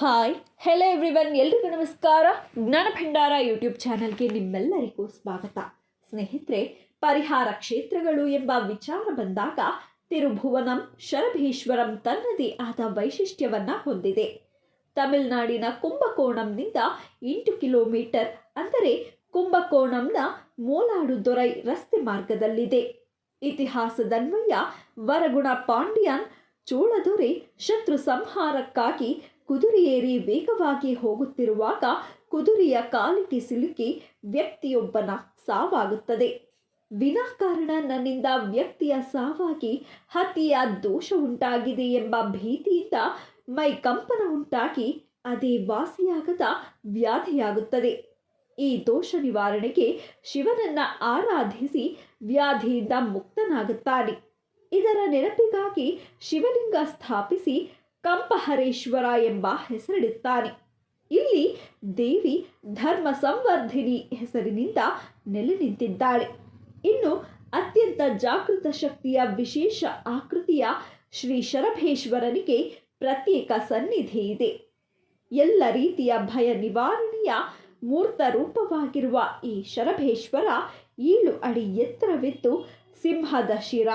Hi hello everyone ಎಲ್ರಿಗೂ ನಮಸ್ಕಾರ. ಜ್ಞಾನ ಭಂಡಾರ ಯೂಟ್ಯೂಬ್ ಚಾನಲ್ಗೆ ನಿಮ್ಮೆಲ್ಲರಿಗೂ ಸ್ವಾಗತ. ಸ್ನೇಹಿತರೆ, ಪರಿಹಾರ ಕ್ಷೇತ್ರಗಳು ಎಂಬ ವಿಚಾರ ಬಂದಾಗ ತಿರುಭುವನಂ, ಶರಭೀಶ್ವರಂ ತನ್ನದೇ ಆದ ವೈಶಿಷ್ಟ್ಯವನ್ನು ಹೊಂದಿದೆ. ತಮಿಳುನಾಡಿನ ಕುಂಭಕೋಣಂನಿಂದ ಎಂಟು ಕಿಲೋಮೀಟರ್, ಅಂದರೆ ಕುಂಭಕೋಣಂನ ಮೋಲಾಡು ದೊರೈ ರಸ್ತೆ ಮಾರ್ಗದಲ್ಲಿದೆ. ಇತಿಹಾಸದನ್ವಯ ವರಗುಣ ಪಾಂಡ್ಯನ್, ಚೋಳದೊರೆ ಶತ್ರು ಸಂಹಾರಕ್ಕಾಗಿ ಕುದುರೆಯೇರಿ ವೇಗವಾಗಿ ಹೋಗುತ್ತಿರುವಾಗ ಕುದುರೆಯ ಕಾಲಿಗೆ ಸಿಲುಕಿ ವ್ಯಕ್ತಿಯೊಬ್ಬನ ಸಾವಾಗುತ್ತದೆ. ವಿನಾಕಾರಣ ನನ್ನಿಂದ ವ್ಯಕ್ತಿಯ ಸಾವಾಗಿ ಹತಿಯ ದೋಷ ಉಂಟಾಗಿದೆ ಎಂಬ ಭೀತಿಯಿಂದ ಮೈ ಕಂಪನ ಉಂಟಾಗಿ ಅದೇ ವಾಸಿಯಾಗದ ವ್ಯಾಧಿಯಾಗುತ್ತದೆ. ಈ ದೋಷ ನಿವಾರಣೆಗೆ ಶಿವನನ್ನ ಆರಾಧಿಸಿ ವ್ಯಾಧಿಯಿಂದ ಮುಕ್ತನಾಗುತ್ತಾನೆ. ಇದರ ನೆನಪಿಗಾಗಿ ಶಿವಲಿಂಗ ಸ್ಥಾಪಿಸಿ ಕಂಪಹರೇಶ್ವರ ಎಂಬ ಹೆಸರಿಡುತ್ತಾನೆ. ಇಲ್ಲಿ ದೇವಿ ಧರ್ಮ ಸಂವರ್ಧಿನಿ ಹೆಸರಿನಿಂದ ನೆಲೆ ನಿಂತಿದ್ದಾಳೆ. ಇನ್ನು ಅತ್ಯಂತ ಜಾಗೃತ ಶಕ್ತಿಯ ವಿಶೇಷ ಆಕೃತಿಯ ಶ್ರೀ ಶರಭೇಶ್ವರನಿಗೆ ಪ್ರತ್ಯೇಕ ಸನ್ನಿಧಿ ಇದೆ. ಎಲ್ಲ ರೀತಿಯ ಭಯ ನಿವಾರಣೆಯ ಮೂರ್ತ ರೂಪವಾಗಿರುವ ಈ ಶರಭೇಶ್ವರ ಏಳು ಅಡಿ ಎತ್ತರವಿದ್ದು, ಸಿಂಹದ ಶಿರ,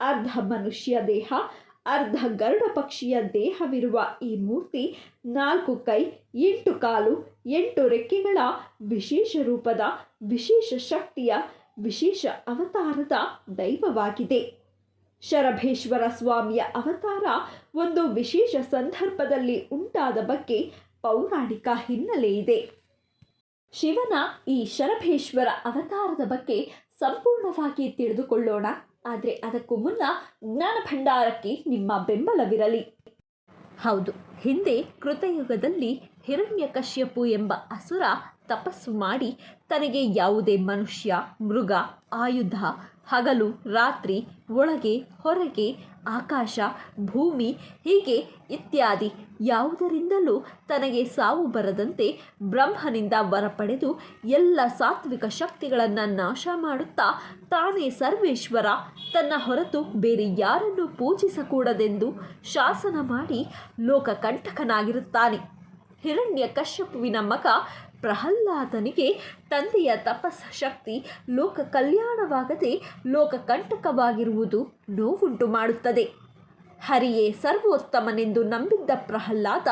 ಅರ್ಧ ಮನುಷ್ಯ ದೇಹ ಅರ್ಧ ಗರುಡ ಪಕ್ಷಿಯ ದೇಹವಿರುವ ಈ ಮೂರ್ತಿ ನಾಲ್ಕು ಕೈ, ಎಂಟು ಕಾಲು, ಎಂಟು ರೆಕ್ಕೆಗಳ ವಿಶೇಷ ರೂಪದ, ವಿಶೇಷ ಶಕ್ತಿಯ, ವಿಶೇಷ ಅವತಾರದ ದೈವವಾಗಿದೆ. ಶರಭೇಶ್ವರ ಸ್ವಾಮಿಯ ಅವತಾರ ಒಂದು ವಿಶೇಷ ಸಂದರ್ಭದಲ್ಲಿ ಉಂಟಾದ ಬಗ್ಗೆ ಪೌರಾಣಿಕ ಹಿನ್ನೆಲೆ ಇದೆ. ಶಿವನ ಈ ಶರಭೇಶ್ವರ ಅವತಾರದ ಬಗ್ಗೆ ಸಂಪೂರ್ಣವಾಗಿ ತಿಳಿದುಕೊಳ್ಳೋಣ. ಆದರೆ ಅದಕ್ಕೂ ಮುನ್ನ ಜ್ಞಾನ ಭಂಡಾರಕ್ಕೆ ನಿಮ್ಮ ಬೆಂಬಲವಿರಲಿ. ಹೌದು, ಹಿಂದೆ ಕೃತಯುಗದಲ್ಲಿ ಹಿರಣ್ಯಕಶ್ಯಪು ಎಂಬ ಅಸುರ ತಪಸ್ಸು ಮಾಡಿ ತನಗೆ ಯಾವುದೇ ಮನುಷ್ಯ, ಮೃಗ, ಆಯುಧ ಹಗಲು, ರಾತ್ರಿ, ಒಳಗೆ, ಹೊರಗೆ, ಆಕಾಶ, ಭೂಮಿ ಹೀಗೆ ಇತ್ಯಾದಿ. ಯಾವುದರಿಂದಲೂ ತನಗೆ ಸಾವು ಬರದಂತೆ ಬ್ರಹ್ಮನಿಂದ ವರ ಪಡೆದು ಎಲ್ಲ ಸಾತ್ವಿಕ ಶಕ್ತಿಗಳನ್ನು ನಾಶ ಮಾಡುತ್ತಾ ತಾನೇ ಸರ್ವೇಶ್ವರ. ತನ್ನ ಹೊರತು ಬೇರೆ ಯಾರನ್ನು ಪೂಜಿಸಕೂಡದೆಂದು ಶಾಸನ ಮಾಡಿ ಲೋಕಕಂಟಕನಾಗಿರುತ್ತಾನೆ. ಹಿರಣ್ಯ ಕಶ್ಯಪುವಿನ ಮಗ ಪ್ರಹ್ಲಾದನಿಗೆ ತಂದೆಯ ತಪಸ್ ಶಕ್ತಿ ಲೋಕ ಕಲ್ಯಾಣವಾಗದೆ ಲೋಕ ಕಂಟಕವಾಗಿರುವುದು ನೋವುಂಟು ಮಾಡುತ್ತದೆ. ಹರಿಯೇ ಸರ್ವೋತ್ತಮನೆಂದು ನಂಬಿದ್ದ ಪ್ರಹ್ಲಾದ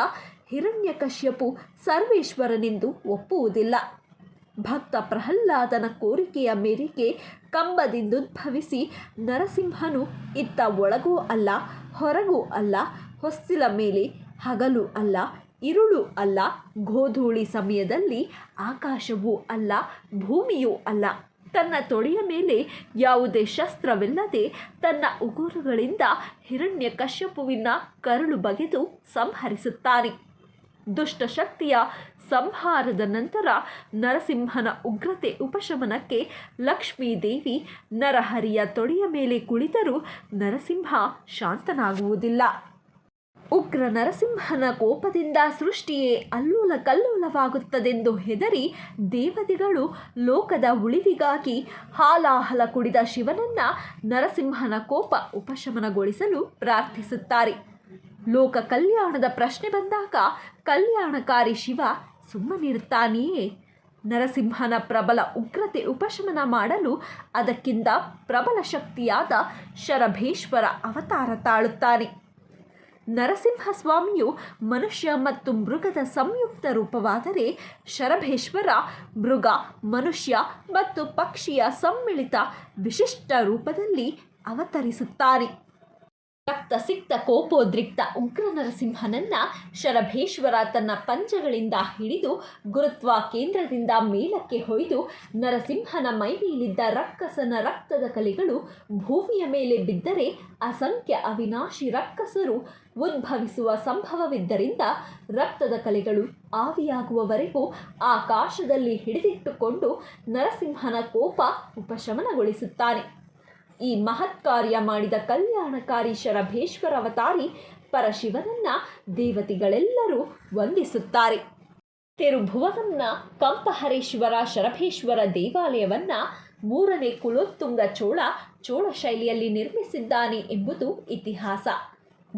ಹಿರಣ್ಯಕಶ್ಯಪು ಸರ್ವೇಶ್ವರನೆಂದು ಒಪ್ಪುವುದಿಲ್ಲ. ಭಕ್ತ ಪ್ರಹ್ಲಾದನ ಕೋರಿಕೆಯ ಮೇರೆಗೆ ಕಂಬದಿಂದುದ್ಭವಿಸಿ ನರಸಿಂಹನು ಇತ್ತ ಒಳಗೂ ಅಲ್ಲ ಹೊರಗೂ ಅಲ್ಲ ಹೊಸ್ತಿಲ ಮೇಲೆ ಹಗಲು ಅಲ್ಲ ಇರುಳು ಅಲ್ಲ, ಗೋಧೂಳಿ ಸಮಯದಲ್ಲಿ ಆಕಾಶವೂ ಅಲ್ಲ, ಭೂಮಿಯೂ ಅಲ್ಲ. ತನ್ನ ತೊಡೆಯ ಮೇಲೆ ಯಾವುದೇ ಶಸ್ತ್ರವಿಲ್ಲದೆ ತನ್ನ ಉಗುರುಗಳಿಂದ ಹಿರಣ್ಯ ಕಶ್ಯಪುವಿನ ಕರುಳು ಬಗೆದು ಸಂಹರಿಸುತ್ತಾನೆ. ದುಷ್ಟಶಕ್ತಿಯ ಸಂಹಾರದ ನಂತರ ನರಸಿಂಹನ ಉಗ್ರತೆ ಉಪಶಮನಕ್ಕೆ ಲಕ್ಷ್ಮೀದೇವಿ ನರಹರಿಯ ತೊಡೆಯ ಮೇಲೆ ಕುಳಿತರೂ ನರಸಿಂಹ ಶಾಂತನಾಗುವುದಿಲ್ಲ. ಉಗ್ರ ನರಸಿಂಹನ ಕೋಪದಿಂದ ಸೃಷ್ಟಿಯೇ ಅಲ್ಲೋಲ ಕಲ್ಲೋಲವಾಗುತ್ತದೆಂದು ಹೆದರಿ ದೇವತೆಗಳು ಲೋಕದ ಉಳಿವಿಗಾಗಿ ಹಾಲಾಹಲ ಕುಡಿದ ಶಿವನನ್ನ ನರಸಿಂಹನ ಕೋಪ ಉಪಶಮನಗೊಳಿಸಲು ಪ್ರಾರ್ಥಿಸುತ್ತಾರೆ. ಲೋಕ ಕಲ್ಯಾಣದ ಪ್ರಶ್ನೆ ಬಂದಾಗ ಕಲ್ಯಾಣಕಾರಿ ಶಿವ ಸುಮ್ಮನಿರುತ್ತಾನೆಯೇ? ನರಸಿಂಹನ ಪ್ರಬಲ ಉಗ್ರತೆ ಉಪಶಮನ ಮಾಡಲು ಅದಕ್ಕಿಂತ ಪ್ರಬಲ ಶಕ್ತಿಯಾದ ಶರಭೇಶ್ವರ ಅವತಾರ ತಾಳುತ್ತಾನೆ. ನರಸಿಂಹಸ್ವಾಮಿಯು ಮನುಷ್ಯ ಮತ್ತು ಮೃಗದ ಸಂಯುಕ್ತ ರೂಪವಾದರೆ ಶರಭೇಶ್ವರ ಮೃಗ, ಮನುಷ್ಯ ಮತ್ತು ಪಕ್ಷಿಯ ಸಮ್ಮಿಳಿತ ವಿಶಿಷ್ಟ ರೂಪದಲ್ಲಿ ಅವತರಿಸುತ್ತಾರೆ. ರಕ್ತ ಸಿಕ್ತ ಕೋಪೋದ್ರಿಕ್ತ ಉಗ್ರ ನರಸಿಂಹನನ್ನ ಶರಭೇಶ್ವರ ತನ್ನ ಪಂಜಗಳಿಂದ ಹಿಡಿದು ಗುರುತ್ವ ಕೇಂದ್ರದಿಂದ ಮೇಲಕ್ಕೆ ಹೊಯ್ದು ನರಸಿಂಹನ ಮೈಮೇಲಿದ್ದ ರಕ್ಕಸನ ರಕ್ತದ ಕಲೆಗಳು ಭೂಮಿಯ ಮೇಲೆ ಬಿದ್ದರೆ ಅಸಂಖ್ಯ ಅವಿನಾಶಿ ರಕ್ಕಸರು ಉದ್ಭವಿಸುವ ಸಂಭವವಿದ್ದರಿಂದ ರಕ್ತದ ಕಲೆಗಳು ಆವಿಯಾಗುವವರೆಗೂ ಆಕಾಶದಲ್ಲಿ ಹಿಡಿದಿಟ್ಟುಕೊಂಡು ನರಸಿಂಹನ ಕೋಪ ಉಪಶಮನಗೊಳಿಸುತ್ತಾನೆ. ಈ ಮಹತ್ ಕಾರ್ಯ ಮಾಡಿದ ಕಲ್ಯಾಣಕಾರಿ ಶರಭೇಶ್ವರ ಅವತಾರಿ ಪರಶಿವನನ್ನ ದೇವತೆಗಳೆಲ್ಲರೂ ವಂದಿಸುತ್ತಾರೆ. ತಿರುಭುವನಂನ ಕಂಪಹರೇಶ್ವರ ಶರಭೇಶ್ವರ ದೇವಾಲಯವನ್ನ ಮೂರನೇ ಕುಲೋತ್ತುಂಗ ಚೋಳ ಚೋಳ ಶೈಲಿಯಲ್ಲಿ ನಿರ್ಮಿಸಿದ್ದಾನೆ ಎಂಬುದು ಇತಿಹಾಸ.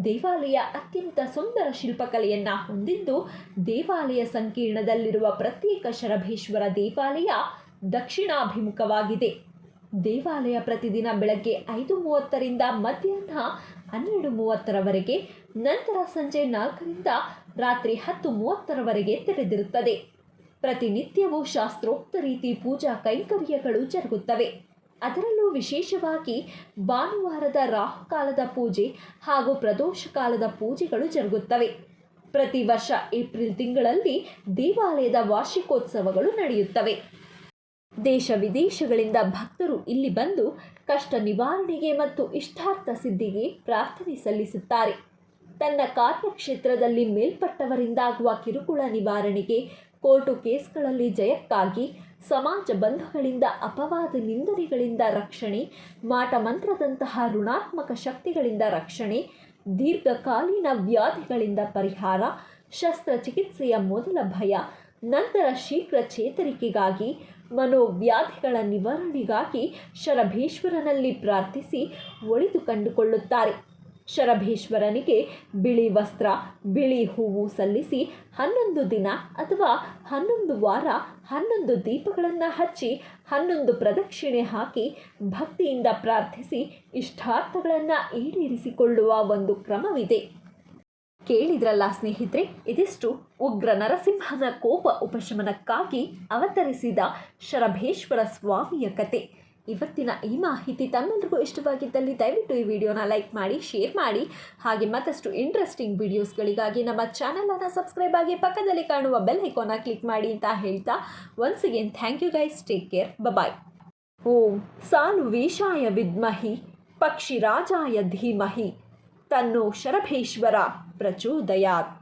ದೇವಾಲಯ ಅತ್ಯಂತ ಸುಂದರ ಶಿಲ್ಪಕಲೆಯನ್ನು ಹೊಂದಿದ್ದು, ದೇವಾಲಯ ಸಂಕೀರ್ಣದಲ್ಲಿರುವ ಪ್ರತ್ಯೇಕ ಶರಭೇಶ್ವರ ದೇವಾಲಯ ದಕ್ಷಿಣಾಭಿಮುಖವಾಗಿದೆ. ದೇವಾಲಯ ಪ್ರತಿದಿನ ಬೆಳಗ್ಗೆ ಐದು ಮೂವತ್ತರಿಂದ ಮಧ್ಯಾಹ್ನ ಹನ್ನೆರಡು ಮೂವತ್ತರವರೆಗೆ, ನಂತರ ಸಂಜೆ ನಾಲ್ಕರಿಂದ ರಾತ್ರಿ ಹತ್ತು ಮೂವತ್ತರವರೆಗೆ ತೆರೆದಿರುತ್ತದೆ. ಪ್ರತಿನಿತ್ಯವೂ ಶಾಸ್ತ್ರೋಕ್ತ ರೀತಿ ಪೂಜಾ ಕೈಂಕರ್ಯಗಳು ಜರುಗುತ್ತವೆ. ಅದರಲ್ಲೂ ವಿಶೇಷವಾಗಿ ಭಾನುವಾರದ ರಾಹುಕಾಲದ ಪೂಜೆ ಹಾಗೂ ಪ್ರದೋಷ ಕಾಲದ ಪೂಜೆಗಳು ಜರುಗುತ್ತವೆ. ಪ್ರತಿ ವರ್ಷ ಏಪ್ರಿಲ್ ತಿಂಗಳಲ್ಲಿ ದೇವಾಲಯದ ವಾರ್ಷಿಕೋತ್ಸವಗಳು ನಡೆಯುತ್ತವೆ. ದೇಶ ವಿದೇಶಗಳಿಂದ ಭಕ್ತರು ಇಲ್ಲಿ ಬಂದು ಕಷ್ಟ ನಿವಾರಣೆಗೆ ಮತ್ತು ಇಷ್ಟಾರ್ಥ ಸಿದ್ಧಿಗೆ ಪ್ರಾರ್ಥನೆ ಸಲ್ಲಿಸುತ್ತಾರೆ. ತನ್ನ ಕಾರ್ಯಕ್ಷೇತ್ರದಲ್ಲಿ ಮೇಲ್ಪಟ್ಟವರಿಂದಾಗುವ ಕಿರುಕುಳ ನಿವಾರಣೆಗೆ ಕೋರ್ಟು ಕೇಸ್ಗಳಲ್ಲಿ ಜಯಕ್ಕಾಗಿ ಸಮಾಜ ಬಂಧುಗಳಿಂದ ಅಪವಾದ ನಿಂದನೆಗಳಿಂದ ರಕ್ಷಣೆ ಮಾಟಮಂತ್ರದಂತಹ ಋಣಾತ್ಮಕ ಶಕ್ತಿಗಳಿಂದ ರಕ್ಷಣೆ, ದೀರ್ಘಕಾಲೀನ ವ್ಯಾಧಿಗಳಿಂದ ಪರಿಹಾರ, ಶಸ್ತ್ರಚಿಕಿತ್ಸೆಯ ಮೊದಲ ಭಯ, ನಂತರ ಶೀಘ್ರ ಚೇತರಿಕೆಗಾಗಿ ಮನೋವ್ಯಾಧಿಗಳ ನಿವಾರಣೆಗಾಗಿ ಶರಭೇಶ್ವರನಲ್ಲಿ ಪ್ರಾರ್ಥಿಸಿ ಒಳಿತು ಕಂಡುಕೊಳ್ಳುತ್ತಾರೆ. ಶರಭೇಶ್ವರನಿಗೆ ಬಿಳಿ ವಸ್ತ್ರ, ಬಿಳಿ ಹೂವು ಸಲ್ಲಿಸಿ ಹನ್ನೊಂದು ದಿನ ಅಥವಾ ಹನ್ನೊಂದು ವಾರ ಹನ್ನೊಂದು ದೀಪಗಳನ್ನು ಹಚ್ಚಿ ಹನ್ನೊಂದು ಪ್ರದಕ್ಷಿಣೆ ಹಾಕಿ ಭಕ್ತಿಯಿಂದ ಪ್ರಾರ್ಥಿಸಿ ಇಷ್ಟಾರ್ಥಗಳನ್ನು ಈಡೇರಿಸಿಕೊಳ್ಳುವ ಒಂದು ಕ್ರಮವಿದೆ. ಕೇಳಿದ್ರಲ್ಲ ಸ್ನೇಹಿತರೆ, ಇದಿಷ್ಟು ಉಗ್ರ ನರಸಿಂಹನ ಕೋಪ ಉಪಶಮನಕ್ಕಾಗಿ ಅವತರಿಸಿದ ಶರಭೇಶ್ವರ ಸ್ವಾಮಿಯ ಕತೆ. ಇವತ್ತಿನ ಈ ಮಾಹಿತಿ ತಮ್ಮೆಲ್ರಿಗೂ ಇಷ್ಟವಾಗಿದ್ದಲ್ಲಿ ದಯವಿಟ್ಟು ಈ ವಿಡಿಯೋನ ಲೈಕ್ ಮಾಡಿ, ಶೇರ್ ಮಾಡಿ. ಹಾಗೆ ಮತ್ತಷ್ಟು ಇಂಟ್ರೆಸ್ಟಿಂಗ್ ವಿಡಿಯೋಸ್ಗಳಿಗಾಗಿ ನಮ್ಮ ಚಾನಲನ್ನು ಸಬ್ಸ್ಕ್ರೈಬ್ ಆಗಿ ಪಕ್ಕದಲ್ಲಿ ಕಾಣುವ ಬೆಲ್ ಐಕೋನ ಕ್ಲಿಕ್ ಮಾಡಿ ಅಂತ ಹೇಳ್ತಾ once again thank you guys take care bye bye ಓಂ ಸಾನು ವೇಷಾಯ ವಿದ್ಮಹಿ, ಪಕ್ಷಿರಾಜಾಯ ಧೀಮಹಿ. ತನ್ನೋ ಶರಭೇಶ್ವರ ಪ್ರಚೋದಯಾತ್